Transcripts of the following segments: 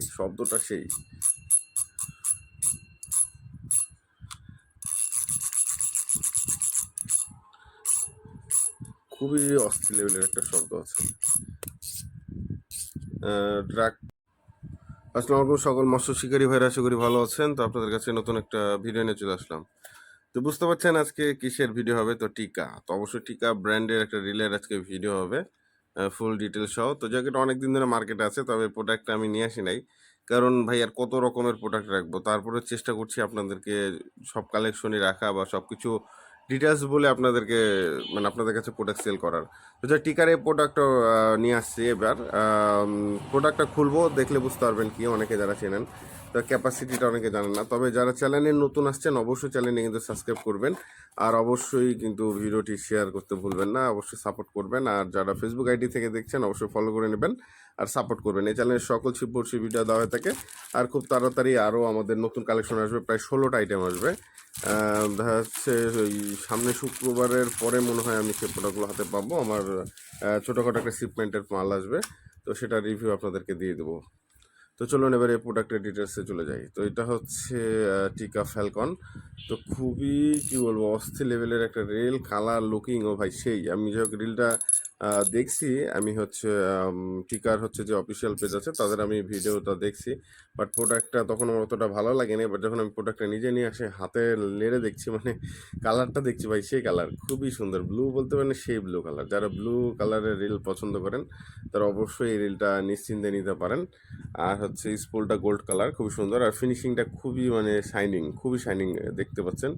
ভাই শব্দটা সেই। খুবই অস্থির লেভেলের একটা শব্দ আছে। ড্রাগ আসসালামু আলাইকুম, সকল মৎস্য শিকারী ভাইরা, আশা করি ভালো আছেন। তো আপনাদের কাছে নতুন একটা ভিডিও নিয়ে চলে আসলাম। তো বুঝতে পারছেন আজকে কিসের ভিডিও হবে? তো টিকা। তো অবশ্যই টিকা ব্র্যান্ডের একটা রিলের আজকে ভিডিও হবে। ফুল ডিটেল সহ। তো জ্যাকেট অনেক দিন ধরে মার্কেটে আছে, তবে প্রোডাক্টটা আমি নিয়ে আসি নাই। কারণ ভাই, আর কত রকমের প্রোডাক্ট রাখব? তারপরে চেষ্টা করছি আপনাদেরকে সব কালেকশনই রাখা বা সব কিছু ডিটেলস বলে আপনাদেরকে মানে আপনাদের কাছে প্রোডাক্ট সেল করার। তো যা টিকার প্রোডাক্টটা নিয়ে আসছি এবার। প্রোডাক্টটা খুলবো, দেখলে বুঝতে পারবেন কি, অনেকে যারা চেনেন। তো ক্যাপাসিটিটা অনেকে জানেন না। তবে যারা চ্যানেলে নতুন আসছেন, অবশ্যই চ্যানেলে কিন্তু সাবস্ক্রাইব করবেন। আর অবশ্যই কিন্তু ভিডিওটি শেয়ার করতে ভুলবেন না, অবশ্যই সাপোর্ট করবেন। আর যারা ফেসবুক আইডি থেকে দেখছেন, অবশ্যই ফলো করে নেবেন আর সাপোর্ট করবেন। এই চ্যানেলের সকল ছিপর্সি ভিডিও দেওয়া হয়ে থাকে। আর খুব তাড়াতাড়ি আরও আমাদের নতুন কালেকশন আসবে, প্রায় ষোলোটা আইটেম আসবে। দেখা যাচ্ছে ওই সামনে শুক্রবারের পরে মনে হয় আমি সেই প্রোডাক্টগুলো হাতে পাবো। আমার ছোটোখাটো একটা শিপমেন্টের মাল আসবে। তো সেটা রিভিউ আপনাদেরকে দিয়ে দেবো। তো চলুন এবারে প্রোডাক্টের ডিটেলসে চলে যাই। তো এটা হচ্ছে টিকা ফ্যালকন তো খুবই, কী বলব, অস্থির লেভেলের একটা রেল কালার লুকিং ও ভাই, সেই। আমি যাই হোক রিলটা দেখছি, আমি হচ্ছে টিকার হচ্ছে যে অফিসিয়াল পেজ আছে, তাদের আমি ভিডিওটা দেখছি বাট প্রোডাক্টটা তখন আমার অতটা ভালো লাগেনি বাট যখন আমি প্রোডাক্টটা নিজে নিয়ে আসে, হাতে লেড়ে দেখছি মানে কালারটা দেখছি, ভাই, সেই কালার খুবই সুন্দর। ব্লু বলতে পারেন, সেই ব্লু কালার যারা ব্লু কালারের রিল পছন্দ করেন, তারা অবশ্যই এই রিলটা নিশ্চিন্তে নিতে পারেন। আর হচ্ছে স্পুলটা গোল্ড কালার খুবই সুন্দর। আর ফিনিশিংটা খুবই মানে শাইনিং খুবই শাইনিং দেখতে পাচ্ছেন।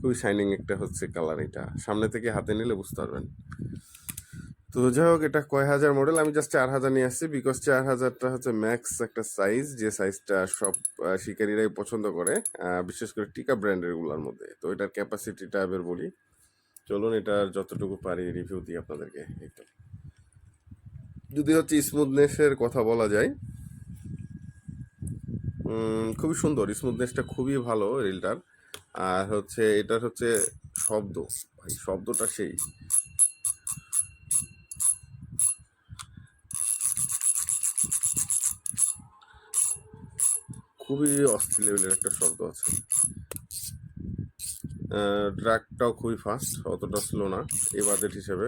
খুবই শাইনিং একটা হচ্ছে কালার এটা। সামনে থেকে হাতে নিলে বুঝতে পারবেন। তো যাই হোক, এটা কয় হাজার মডেল আমি জাস্ট চার হাজার নিয়ে আসছি বিকজ চার হাজারটা হচ্ছে ম্যাক্স একটা সাইজ যে সাইজটা সব শিকারীরাই পছন্দ করে বিশেষ করে টিকা ব্র্যান্ডেরগুলার মধ্যে। তো এটার ক্যাপাসিটিটা এবার বলি। চলুন, এটার যতটুকু পারি রিভিউ দিই আপনাদেরকে একটু। যদি হচ্ছে স্মুথনেসের কথা বলা যায় খুবই সুন্দর। স্মুথনেসটা খুবই ভালো রিলটার। আর হচ্ছে, এটার হচ্ছে শব্দ। ভাই, শব্দটা সেই। খুবই অস্থির লেভেলের একটা শব্দ আছে। ট্র্যাকটাও খুবই ফাস্ট অতটা স্লো না, এই বাজেট হিসেবে।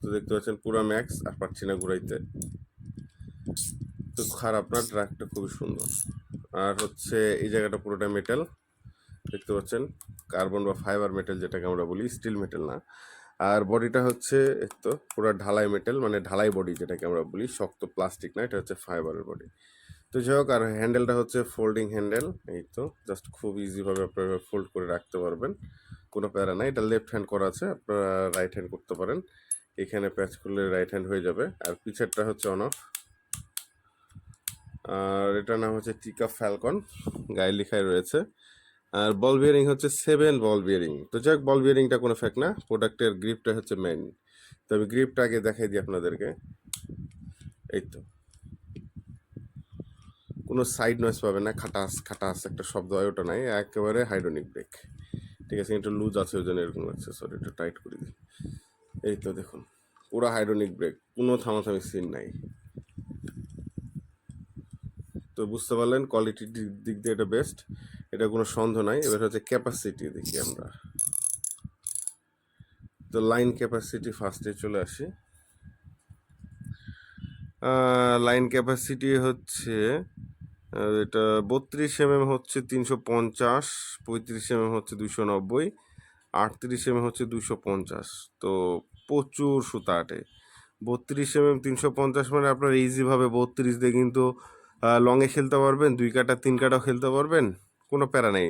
তো দেখতে পাচ্ছেন পুরা ম্যাক্স আর পাচ্ছি না ঘুরাইতে। তো খারাপ না ট্র্যাকটা খুবই সুন্দর। আর হচ্ছে এই জায়গাটা পুরোটা মেটাল দেখতে পাচ্ছেন? কার্বন বা ফাইবার মেটাল যেটাকে আমরা বলি স্টিল মেটাল না। আর বডিটা হচ্ছে তো পুরো ঢালাই মেটাল মানে ঢালাই বডি যেটাকে আমরা বলি, শক্ত প্লাস্টিক না, এটা হচ্ছে ফাইবারের বডি। তো যাই হোক, আর হ্যান্ডেলটা হচ্ছে ফোল্ডিং হ্যান্ডেল, এই তো জাস্ট খুব ইজিভাবে আপনারা ফোল্ড করে রাখতে পারবেন, কোনো প্যারা নাই। এটা লেফট হ্যান্ড করা আছে, আপনারা রাইট হ্যান্ড করতে পারেন, এখানে প্যাচ করলে রাইট হ্যান্ড হয়ে যাবে। আর পিছেরটা হচ্ছে অন অফ। আর এটার নাম হচ্ছে টিকা ফ্যালকন, গায়ে লেখায় রয়েছে। আর বল বিয়ারিং হচ্ছে সেভেন বল বিয়ারিং তো যাক বল বিয়ারিংটা কোনো ফ্যাক্ট না প্রোডাক্টের গ্রিপটা হচ্ছে মেইন তো আমি গ্রিপটা আগে দেখাই দিই আপনাদেরকে। এই তো। কোনো সাইড নয়েস পাবে না, খাটাস খাটাস একটা শব্দ হয়, ওটা নাই, একেবারে হাইড্রোনিক ব্রেক ঠিক আছে একটু লুজ আছে, ওই জন্য এরকম লাগছে সরি একটু টাইট করে দিই। এই তো দেখুন, পুরো হাইড্রোনিক ব্রেক কোনো থামাথামি সিন নাই। তো বুঝতে পারলেন কোয়ালিটির দিক দিয়ে এটা বেস্ট এটা কোনো সন্দেহ নাই, এবার হচ্ছে ক্যাপাসিটি দেখি আমরা। তো লাইন ক্যাপাসিটি ফার্স্টে চলে আসি। লাইন ক্যাপাসিটি হচ্ছে এটা বত্রিশ এমএম হচ্ছে তিনশো পঞ্চাশ, পঁয়ত্রিশ এমএম হচ্ছে দুশো নব্বই, আটত্রিশ এমএম হচ্ছে দুশো পঞ্চাশ। তো প্রচুর সুতা আটে। বত্রিশ এমএম তিনশো পঞ্চাশ মানে আপনার ইজিভাবে বত্রিশ দিয়ে কিন্তু লংয়ে খেলতে পারবেন, দুই কাটা, তিন কাটাও খেলতে পারবেন। কোনো প্যারা নেই।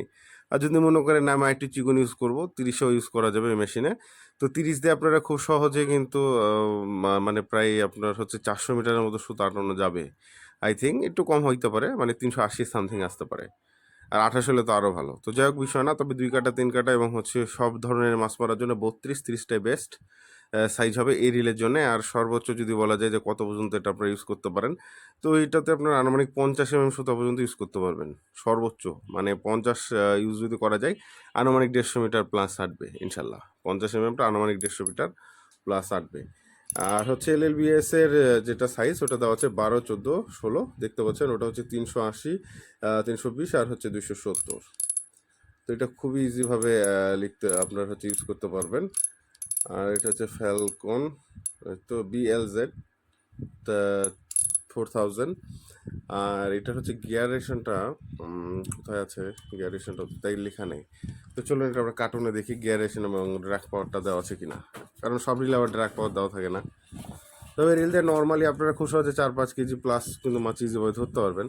আর যদি মনে করেন আমি আইটি চিকন ইউজ করব, তিরিশেও ইউজ করা যাবে মেশিনে তো তিরিশ দিয়ে আপনারা খুব সহজে কিন্তু মানে প্রায় আপনার হচ্ছে চারশো মিটারের মতো সুতো আটানো যাবে। আই থিঙ্ক একটু কম হইতে পারে মানে তিনশো আশি সামথিং আসতে পারে। আর আঠাশ হলে তো আরও ভালো। তো যাই হোক, বিষয় না, তবে দুই কাটা, তিন কাটা এবং হচ্ছে সব ধরনের মাছ মারার জন্য বত্রিশ, তিরিশটাই বেস্ট সাইজ হবে এই রিলের জন্য। আর সর্বোচ্চ যদি বলা যায় যে কত পর্যন্ত এটা আপনারা ইউজ করতে পারেন, তো এটাতে আপনার আনুমানিক পঞ্চাশ এমএম সুতা পর্যন্ত ইউজ করতে পারবেন, সর্বোচ্চ। মানে পঞ্চাশ ইউজ যদি করা যায়, আনুমানিক দেড়শো মিটার প্লাস আটবে ইনশাল্লাহ। পঞ্চাশ এমএমটা আনুমানিক দেড়শো মিটার প্লাস আটবে আর হচ্ছে এল এল বিএস এর যেটা সাইজ ওটা দেওয়া আছে বারো, চোদ্দ, ষোলো। দেখতে পাচ্ছেন, ওটা হচ্ছে তিনশো আশি তিনশো বিশ আর হচ্ছে দুইশো সত্তর। তো এটা খুবই ইজিভাবে লিখতে, আপনার হচ্ছে ইউজ করতে পারবেন। আর এটা হচ্ছে ফ্যালকন তো বিএলজেড ফোর থাউজেন্ড আর এটা হচ্ছে গিয়ারেশনটা কোথায় আছে? গিয়ারেশনটা তাই লেখা নেই। তো চলুন এটা আমরা কার্টুনে দেখি গিয়ারেশন এবং ড্রাগ পাওয়ারটা দেওয়া আছে কিনা। কারণ সব রিলে আবার ড্রাগ পাওয়ার দেওয়া থাকে না। তবে রিল দিয়ে নর্মালি আপনারা খুব সহজে চার পাঁচ কেজি প্লাস কিন্তু মাছ ইজিভাবে ধরতে পারবেন।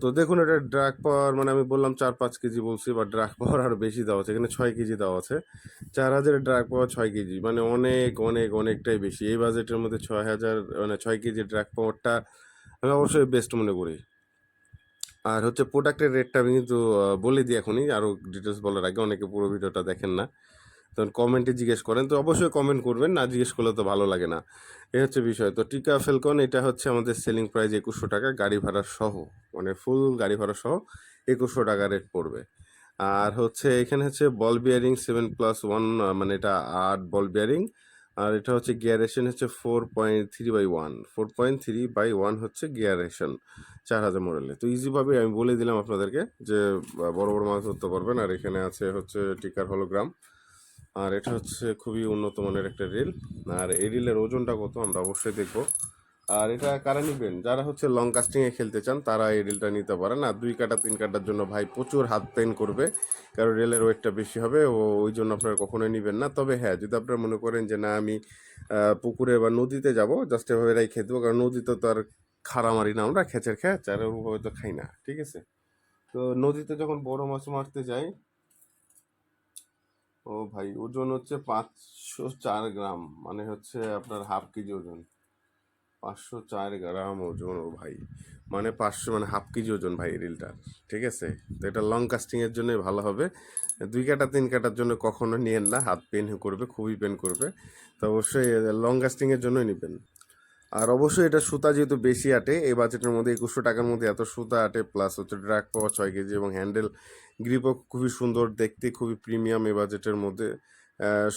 তো দেখুন, এটা ড্রাগ পাওয়ার মানে আমি বললাম চার পাঁচ কেজি বলছি বা ড্রাগ পাওয়ার আরও বেশি দেওয়া আছে। এখানে ছয় কেজি দেওয়া আছে। চার হাজারের ড্রাগ পাওয়ার ছয় কেজি মানে অনেক অনেক, অনেকটাই বেশি। এই বাজেটের মধ্যে ছয় হাজার মানে ছয় কেজি ড্রাগ পাওয়ারটা আমি অবশ্যই বেস্ট মনে করি। আর হচ্ছে প্রোডাক্টের রেটটা আমি কিন্তু বলে দিই এখনই। আরও ডিটেলস বলার আগে অনেকে পুরো ভিডিওটা দেখেন না। তখন কমেন্টে জিজ্ঞেস করেন। তো অবশ্যই কমেন্ট করবেন, না জিজ্ঞেস করলে তো ভালো লাগে না। এই হচ্ছে বিষয়। তো টিকা ফেলকন, এটা হচ্ছে আমাদের সেলিং প্রাইস একুশশো টাকা, গাড়ি ভাড়া সহ মানে ফুল গাড়ি ভাড়া সহ একুশশো টাকা রেট পড়বে। আর হচ্ছে এখানে হচ্ছে ball bearing seven plus one মানে এটা আট বল বিয়ারিং আর এটা হচ্ছে গিয়ারেশন হচ্ছে four point three by one four point three by one হচ্ছে গিয়ারেশন চার হাজার মডেলে তো ইজিভাবে আমি বলে দিলাম আপনাদেরকে যে, বড় বড় মাছ ধরতে পারবেন। আর এখানে আছে হচ্ছে টিকার হলোগ্রাম আর এটা হচ্ছে খুবই উন্নত মানের একটা রিল। আর এই রিলের ওজনটা কত আমরা অবশ্যই দেখব। আর এটা কারা নেবেন? যারা হচ্ছে লং কাস্টিংয়ে খেলতে চান, তারা এই রিলটা নিতে পারেন। আর দুই কাটা, তিন কাটার জন্য ভাই প্রচুর হাত পেন করবে, কারণ রেলের ওয়েটটা বেশি হবে, ও ওই জন্য আপনারা কখনোই নেবেন না। তবে হ্যাঁ যদি আপনারা মনে করেন যে না, আমি পুকুরে বা নদীতে যাব জাস্ট এভাবে এরাই দেবো, কারণ নদীতে তো আর খাড়া মারি না, আমরা খেচের খেচ, আর ওভাবে তো খাই না, ঠিক আছে? তো নদীতে যখন বড় মাছ মারতে যাই ও ভাই, ওজন হচ্ছে পাঁচশো চার গ্রাম মানে হচ্ছে আপনার হাফ কেজি ওজন। পাঁচশো চার গ্রাম ওজন ও ভাই মানে পাঁচশো মানে হাফ কেজি ওজন ভাই রিলটার ঠিক আছে? তো এটা লং কাস্টিংয়ের জন্যই ভালো হবে। দুই কাটা, তিন কাটার জন্য কখনো নিয়েন না, হাত পেন করবে, খুবই পেন করবে। তো অবশ্যই লং কাস্টিংয়ের জন্যই নেবেন। আর অবশ্যই এটা সুতা যেহেতু বেশি আটে, এই বাজেটের মধ্যে একুশশো টাকার মধ্যে এত সুতা আটে প্লাস হচ্ছে ড্রাগ পাওয়া ছয় কেজি এবং হ্যান্ডেল গ্রিপও খুবই সুন্দর, দেখতে খুবই প্রিমিয়াম এই বাজেটের মধ্যে।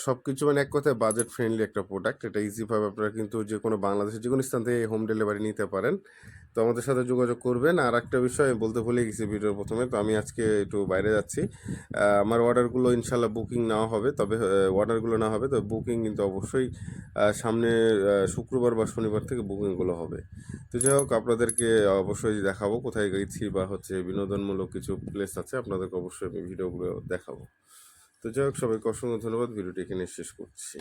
সব কিছু মানে এক কথায় বাজেট ফ্রেন্ডলি একটা প্রোডাক্ট এটা ইজিভাবে আপনারা কিন্তু যে কোনো বাংলাদেশের যে কোনো স্থান থেকে হোম ডেলিভারি নিতে পারেন। তো আমাদের সাথে যোগাযোগ করবেন। আর একটা বিষয় বলতে ভুলে গেছি ভিডিওর প্রথমে, তো আমি আজকে একটু বাইরে যাচ্ছি। আমার অর্ডারগুলো ইনশাল্লাহ বুকিং নেওয়া হবে, তবে অর্ডারগুলো না হবে তবে বুকিং কিন্তু অবশ্যই সামনে শুক্রবার বা শনিবার থেকে বুকিংগুলো হবে। তো যাই হোক, আপনাদেরকে অবশ্যই দেখাবো কোথায় গেছি বা হচ্ছে বিনোদনমূলক কিছু প্লেস আছে, আপনাদেরকে অবশ্যই আমি ভিডিওগুলো দেখাবো। তো যাই হোক সবাইকে অসংখ্য ধন্যবাদ। ভিডিওটি এখানে শেষ করছি।